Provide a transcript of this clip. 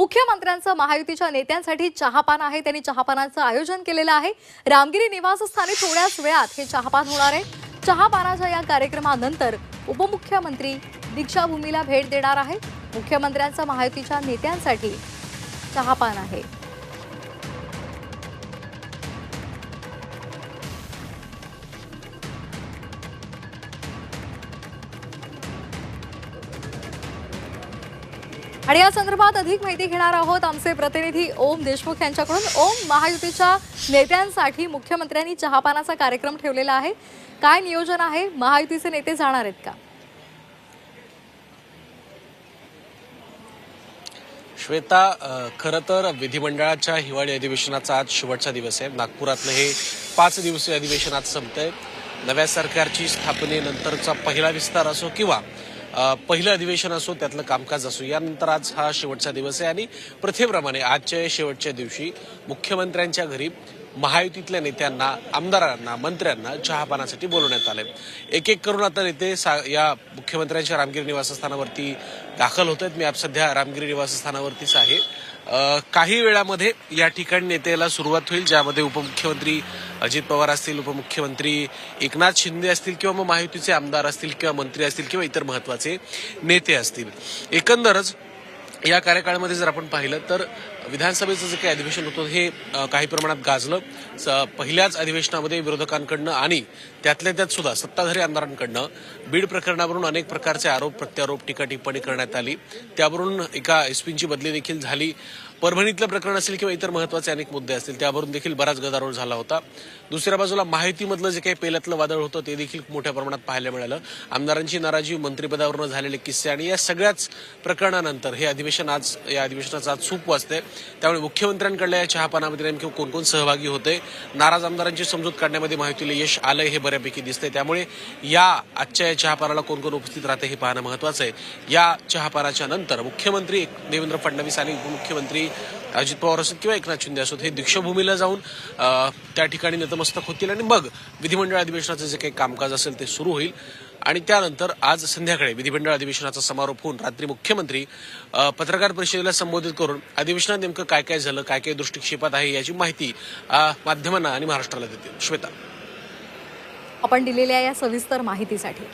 मुख्यमंत्र्यांचं महायुतीच्या नेत्यांसाठी चहापान आहे. त्यांनी चहापानाचं आयोजन केलेलं आहे. रामगिरी निवासस्थानी थोड्याच वेळात हे चहापान होणार आहे. चहापानाच्या या कार्यक्रमानंतर उपमुख्यमंत्री दीक्षाभूमीला भेट देणार आहे मुख्यमंत्र्यांचं महायुतीच्या नेत्यांसाठी चहापान आहे. आणि या संदर्भात अधिक माहिती घेणार आहोत आमचे प्रतिनिधी ओम देशमुख यांच्याकडून. ओम महायुतीच्या नेत्यांसाठी मुख्यमंत्र्यांनी चहापानाचा कार्यक्रम ठेवलेला आहे. काय नियोजन आहे? महायुतीचे नेते जाणार आहेत का? श्वेता खरं तर विधिमंडळाच्या हिवाळी अधिवेशनाचा आज शेवटचा दिवस आहे. नागपुरातलं हे पाच दिवसीय अधिवेशन आज संपतंय. नव्या सरकारची स्थापनेनंतरचा पहिला विस्तार असो किंवा पहिलं अधिवेशन असो त्यातलं कामकाज असो यानंतर आज हा शेवटचा दिवस आहे आणि प्रथेप्रमाणे आजच्या शेवटच्या दिवशी मुख्यमंत्र्यांच्या घरी महायुतीतल्या नेत्यांना आमदारांना मंत्र्यांना चहापानासाठी बोलवण्यात आले एक एक करून आता नेते सा- या मुख्यमंत्र्यांच्या रामगिरी निवासस्थानावरती दाखल होत आहेत मी आप सध्या रामगिरी निवासस्थानावरतीच आहे. काही वेळामध्ये या ठिकाणी नेत्याला सुरुवात होईल ज्यामध्ये उपमुख्यमंत्री अजित पवार असतील उपमुख्यमंत्री एकनाथ शिंदे असतील किंवा मग महायुतीचे आमदार असतील किंवा मंत्री असतील किंवा इतर महत्त्वाचे नेते असतील. एकंदरच या कार्यकाळामध्ये जर आपण पाहिलं तर विधानसभेचं जे काही अधिवेशन होतं हे काही प्रमाणात गाजलं. स- पहिल्याच अधिवेशनामध्ये विरोधकांकडनं आणि त्यातल्या त्यात सुद्धा सत्ताधारी आमदारांकडनं बीड प्रकरणावरून अनेक प्रकारचे आरोप प्रत्यारोप टीका टिप्पणी करण्यात आली. त्यावरून एका एसपींची बदली देखील झाली. परभणीतलं प्रकरण असेल किंवा इतर महत्त्वाचे अनेक मुद्दे असतील त्यावरून देखील बराच गदारोळ झाला होता. दुसऱ्या बाजूला माहितीमधलं जे काही पेल्यातलं वादळ होतं ते देखील मोठ्या प्रमाणात पाहायला मिळालं. आमदारांची नाराजी मंत्रिपदावरून झालेले किस्से आणि या सगळ्याच प्रकरणानंतर हे अधिवेशन आज या अधिवेशनाचं आज सूप वाचते त्यामुळे मुख्यमंत्र्यांकडल्या या चहापानामध्ये नेमके कोण कोण सहभागी होते? नाराज आमदारांची समजूत काढण्यामध्ये माहितीला यश आलंय हे बऱ्यापैकी दिसतंय. त्यामुळे या आजच्या या चहापानाला कोण कोण उपस्थित राहते हे पाहणं महत्वाचं आहे. या चहापानाच्या नंतर मुख्यमंत्री देवेंद्र फडणवीस आणि उपमुख्यमंत्री अजित पवार असोत किंवा एकनाथ शिंदे असोत हे दीक्षाभूमीला जाऊन त्या ठिकाणी नतमस्तक होतील आणि मग विधिमंडळ अधिवेशनाचं जे काही कामकाज असेल ते सुरू होईल. आणि त्यानंतर आज संध्याकाळी विधिमंडळ अधिवेशनाचा समारोप होऊन रात्री मुख्यमंत्री पत्रकार परिषदेला संबोधित करून अधिवेशनात नेमकं काय काय झालं काय काय दृष्टिक्षेपात आहे याची माहिती माध्यमांना आणि महाराष्ट्राला देतील. श्वेता. आपण दिलेल्या या सविस्तर माहितीसाठी